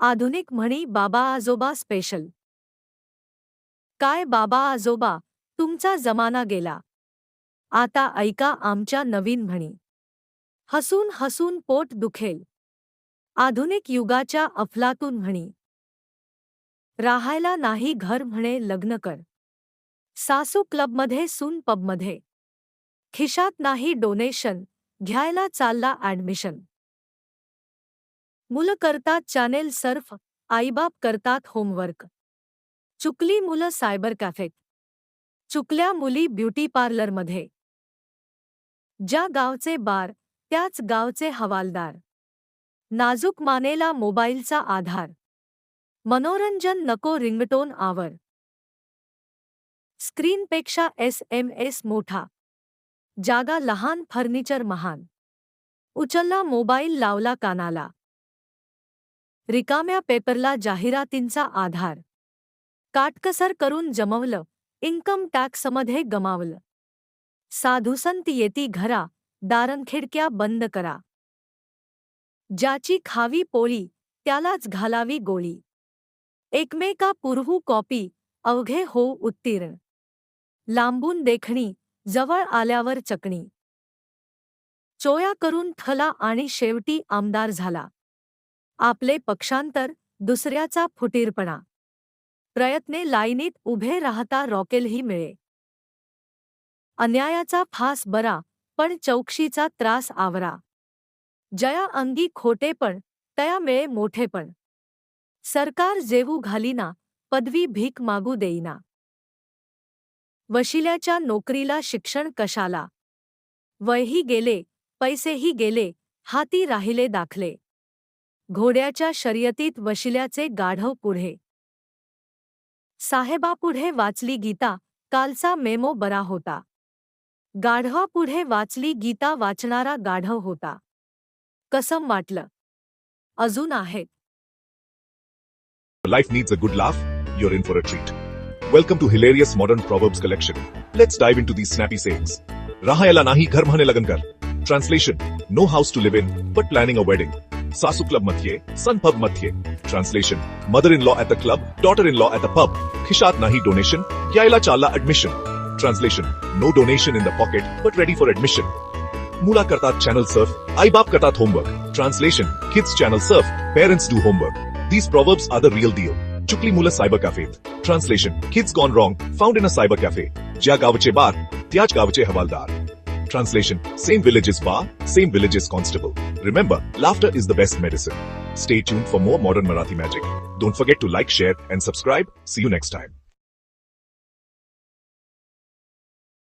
आधुनिक म्हणी बाबा आजोबा स्पेशल काय बाबा आजोबा तुमचा जमाना गेला. आता ऐका आमच्या नवीन म्हणी. हसून हसून पोट दुखेल. आधुनिक युगाच्या अफलातून म्हणी. राहायला नाही घर म्हणे लग्न कर. सासू क्लबमध्ये सून पबमध्ये. खिशात नाही डोनेशन घ्यायला चालला ॲडमिशन. मुलं करतात चॅनेल सर्फ आईबाप करतात होमवर्क. चुकली मुलं सायबर कॅफेत चुकल्या मुली ब्युटी पार्लरमध्ये. ज्या गावचे बार त्याच गावचे हवालदार. नाजूक मानेला मोबाईलचा आधार. मनोरंजन नको रिंगटोन आवर. स्क्रीनपेक्षा एस एम एस मोठा. जागा लहान फर्निचर महान. उचलला मोबाईल लावला कानाला. रिकाम्या पेपरला जाहिरातींचा आधार. काटकसर करून जमवलं इन्कम टॅक्समध्ये गमावलं. साधुसंत येती घरा दारणखिडक्या बंद करा. ज्याची खावी पोळी त्यालाच घालावी गोळी. एकमेका पुरहू कॉपी अवघे हो उत्तीर्ण. लांबून देखणी जवळ आल्यावर चकणी. चोया करून ठला आणि शेवटी आमदार झाला. आपले पक्षांतर दुसऱ्याचा फुटीरपणा. प्रयत्ने लाईनीत उभे राहता रॉकेलही मिळे. अन्यायाचा फास बरा पण चौकशीचा त्रास आवरा. जया अंगी खोटेपण तया मिळे मोठे पण. सरकार जेवू घालीना पदवी भीक मागू देईना. वशिल्याच्या नोकरीला शिक्षण कशाला? वयही गेले पैसेही गेले हाती राहिले दाखले. घोड्याच्या शर्यतीत वशिल्याचे गाढव पुढे साहेबापुढे वाचली गीता कालचा मेमो बरा होता गाढवापुढे वाचली गीता वाचणारा गाढव होता कसम वाटलं अजून आहेत life needs a good laugh, you're in for a treat. Welcome to hilarious modern proverbs collection. Let's dive into these snappy sayings. Rahayala nahi ghar mhane lagan kar. Translation: No house to live in, but planning a wedding. सासु club मथिये सन pub मथिये translation mother in law at the club daughter in law at the pub खिशात नहीं donation क्याला चाला admission translation no donation in the pocket but ready for admission मूला करता channel surf आई बाप करता homework translation kids channel surf parents do homework these proverbs are the real deal चुकली मूला cyber cafe translation kids gone wrong found in a cyber cafe ज्या गावचे बार त्याज गावचे हवालदार। Translation: Same village is bar, same village is constable. Remember, laughter is the best medicine. Stay tuned for more modern Marathi magic. Don't forget to like, share, and subscribe. See you next time.